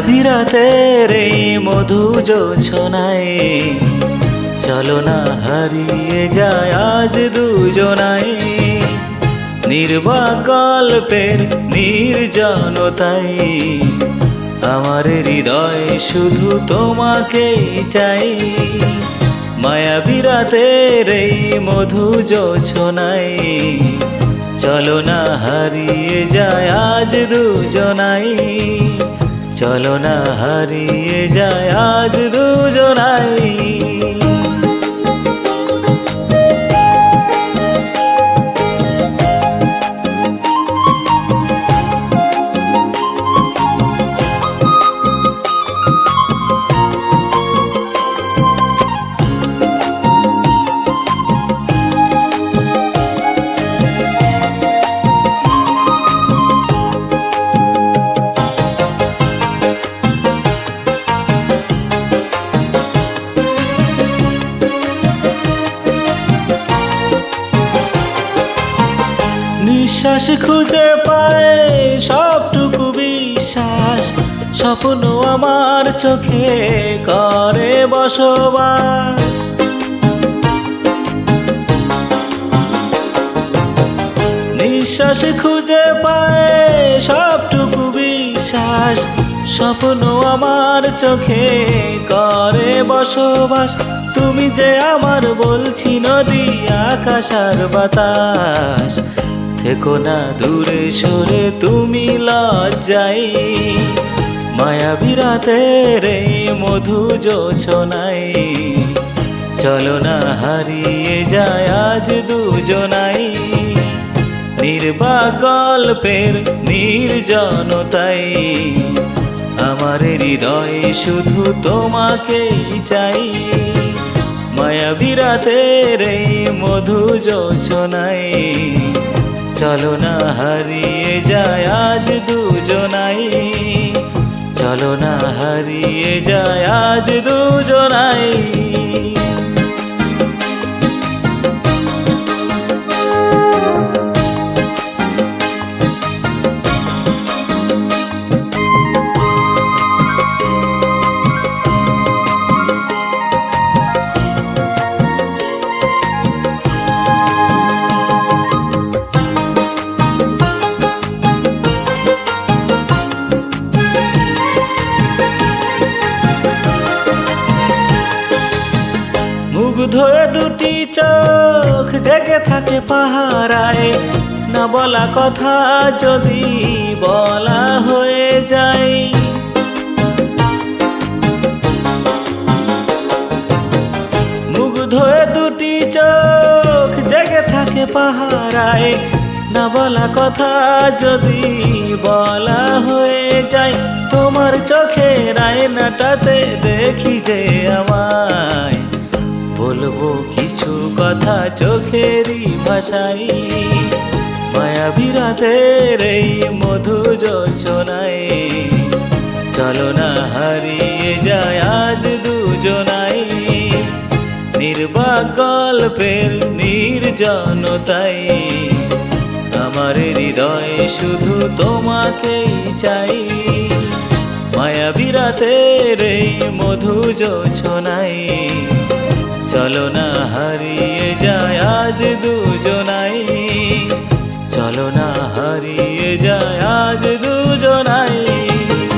মায়াবী রাতের এই মধু জোছনায়। চলো না হারিয়ে যায় আজ দুজনায় নির্বাক গল্পের নির্জনতাই। আমার হৃদয় শুধু তোমাকেই চাই। মায়া রাতের এই মধু জোছনাই চলো না হারিয়ে যায় আজ দুজনাই। চলো না হারিয়ে যায় আজ দুজনাই। নিঃশ্বাস খুঁজে পায়, সবটুকু বিশ্বাস স্বপ্ন আমার চোখে করে বসবাস। নিঃশ্বাস খুঁজে পায়, সবটুকু বিশ্বাস স্বপ্ন আমার চোখে করে বসবাস। তুমি যে আমার বলছি নদী, আকাশ আর বাতাস থেকো না দূরে সরে, তুমি লজ্জাই মায়া বিরাতের এই মধু যোছনাই চলো না হারিয়ে যায় আজ দুজনাই। নির্বাক গল্পের নির্জনতাই। আমার হৃদয়ে শুধু তোমাকেই চাই। মায়া বিরাতের এই মধু যোছনাই চলো না হারিয়ে যায় আজ দুজনাই। চলো না হারিয়ে যায় আজ দুজনাই। হয়ে দুটি চোখ জেগে থাকে পাহারায়। না বলা কথা যদি বলা হয়ে যায়। মুগ্ধ হয়ে দুটি চোখ জেগে থাকে পাহারায়। না বলা কথা যদি বলা হয়ে যায়। তোমার চোখে রায়নাটাতে দেখি যে বলব কিছু কথা চোখেরই ভাষাই মায়া বিরাতের এই মধু যোচনায় চলো না হারিয়ে যায় আজ দুজনাই নির্বাক গল্পের নির্জনতাই আমার হৃদয় শুধু তোমাকেই চাই। মায়া বিরাতের এই মধু যোছনাই চলো না হারিয়ে যায় আজ দুজনাই। চলো না হারিয়ে